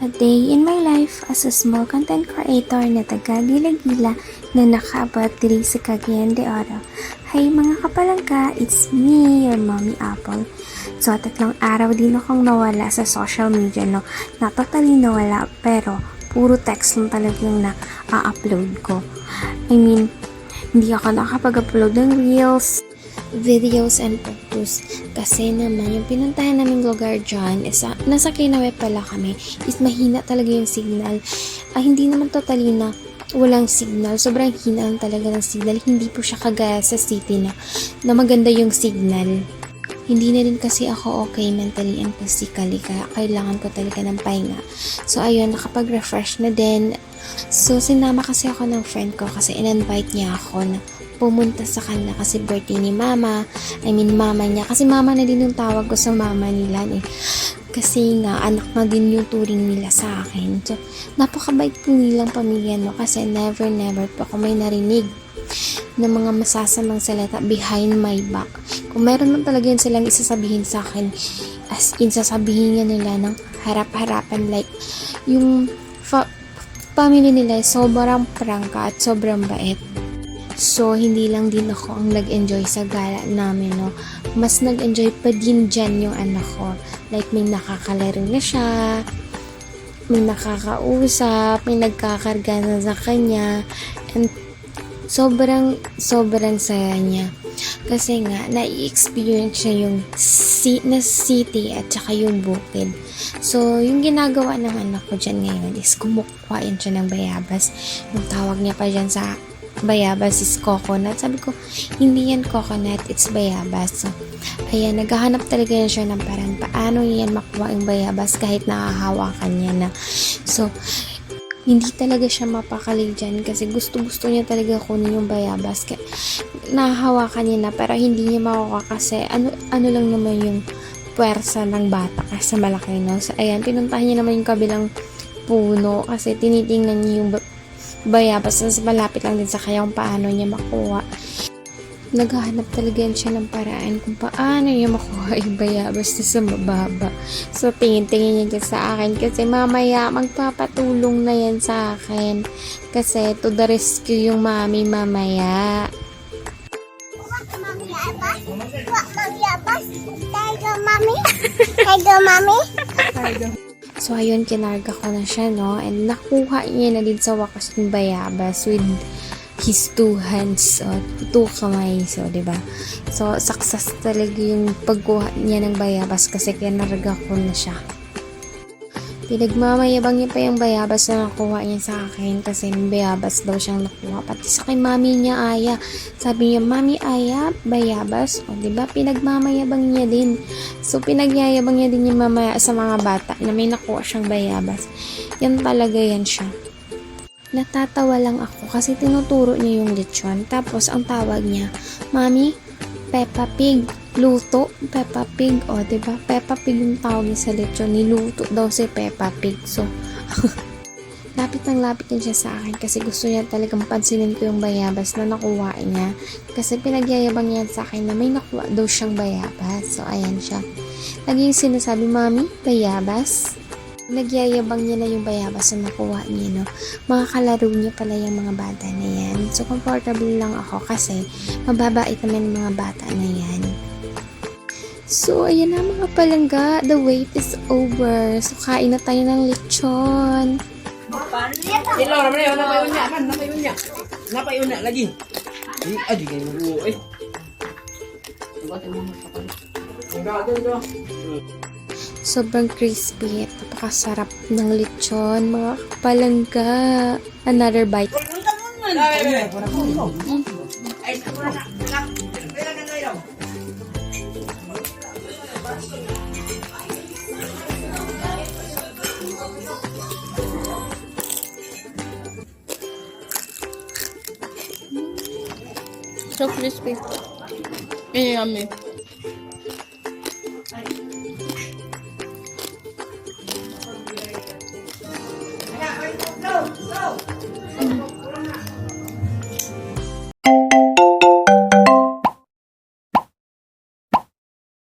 A day in my life as a small content creator na taga Gila-Gila na nakaabot diri sa Cagayan de Oro. Hi mga kapalangka, it's me, your mommy Apple. So, tatlong araw din akong nawala sa social media, no? Na nawala, pero puro text lang talagang na a-upload ko. I mean, hindi ako nakapag-upload ng reels, videos and photos. Kasi naman, yung pinuntahan naming lugar dyan, is, ah, nasa Kinawe pala kami, is mahina talaga yung signal. Ah, hindi naman totally na walang signal. Sobrang hina talaga ng signal. Hindi po siya kagaya sa city na, na maganda yung signal. Hindi na rin kasi ako okay mentally and physically, kaya kailangan ko talaga ng pahinga. So, ayun, nakapag-refresh na din. So, sinama kasi ako ng friend ko kasi in-invite niya ako na pumunta sa kanila kasi birthday ni mama. I mean, mama niya. Kasi mama na din yung tawag ko sa mama nila eh. Kasi nga, anak na din yung turing nila sa akin. So, napakabait po nilang pamilya, no? Kasi never, never po ako may narinig ng mga masasamang salita behind my back. Kung meron man talaga yun silang isasabihin sa akin, as in, sasabihin niya nila ng harap-harapan, like, yung fa- family nila sobrang prangka at sobrang bait. So, hindi lang din ako ang nag-enjoy sa gala namin, no. Mas nag-enjoy pa din dyan yung anak ko. Like, may nakakalaro na siya, may nakakausap, may nagkakarga na sa kanya, and sobrang, sobrang saya niya. Kasi nga, nai-experience siya yung si- na city at saka yung bukid. So, yung ginagawa ng anak ko dyan ngayon is kumukuha yan siya ng bayabas. Yung tawag niya pa dyan sa bayabas is coconut. Sabi ko, hindi yan coconut, it's bayabas. So, ayan, naghahanap talaga yan siya ng parang paano yan makuha yung bayabas kahit nakahawakan niya na. So, hindi talaga siya mapakali dyan kasi gusto-gusto niya talaga kunin yung bayabas. Kaya, nahahawakan niya na pero hindi niya makuha kasi ano, ano lang naman yung puwersa ng bata kasi malaki no. So, ayan, pinuntahan niya naman yung kabilang puno kasi tinitingnan niya yung ba- bayabas mas malapit lang din sa kaya kung paano niya makuha. Naghahanap talaga yan siya ng paraan kung paano niya makuha yung bayabas na sa mababa. So, tingin-tingin niya dyan sa akin kasi mamaya magpapatulong na yan sa akin. Kasi to the rescue yung mami mamaya. Tiger mommy? Tiger mommy? So, ayun, kinarga ko na siya, no? And nakuha niya na din sa wakas yung bayabas with his two hands, so, two kamay, so, ba? So, success talaga yung pagkuha niya ng bayabas kasi kinarga ko na siya. Pinagmamayabang niya pa yung bayabas na nakuha niya sa akin kasi may bayabas daw siyang nakuha. Pati sa kay mami niya, Aya. Sabi niya, Mami, Aya, bayabas. O, ba? Pinagmamayabang niya din. So, pinagyayabang niya din yung mamaya sa mga bata na may nakuha siyang bayabas. Yan talaga yan siya. Natatawa lang ako kasi tinuturo niya yung lechon. Tapos, ang tawag niya, Mami, Peppa Pig. Luto, Peppa Pig. O, di ba? Peppa Pig yung tawag niya sa lechon. Niluto daw si Peppa Pig. So, lapit ng lapit din siya sa akin kasi gusto niya talagang pansinin ko yung bayabas na nakuha niya. Kasi pinagyayabang niya sa akin na may nakuha daw siyang bayabas. So, ayan siya. Lagi yung sinasabi, Mami, bayabas? Nagyayabang niya na yung bayabas na nakuha niya, no? Mga niya pala yung mga bata na yan. So, comfortable lang ako kasi mababait naman yung mga bata na yan. So, ayan na mga palangga. The wait is over. So, kain na tayo ng lechon. Hello, naman yun, napayunya man, napayunya. Napayunya lagi. Ay, ay, di kayo eh. Gagawin ko. Sobrang crispy at napakasarap ng lechon. Mga palangga. Another bite. Ay, ako na na. Kailan ka Çok crispy. And yummy. No, no.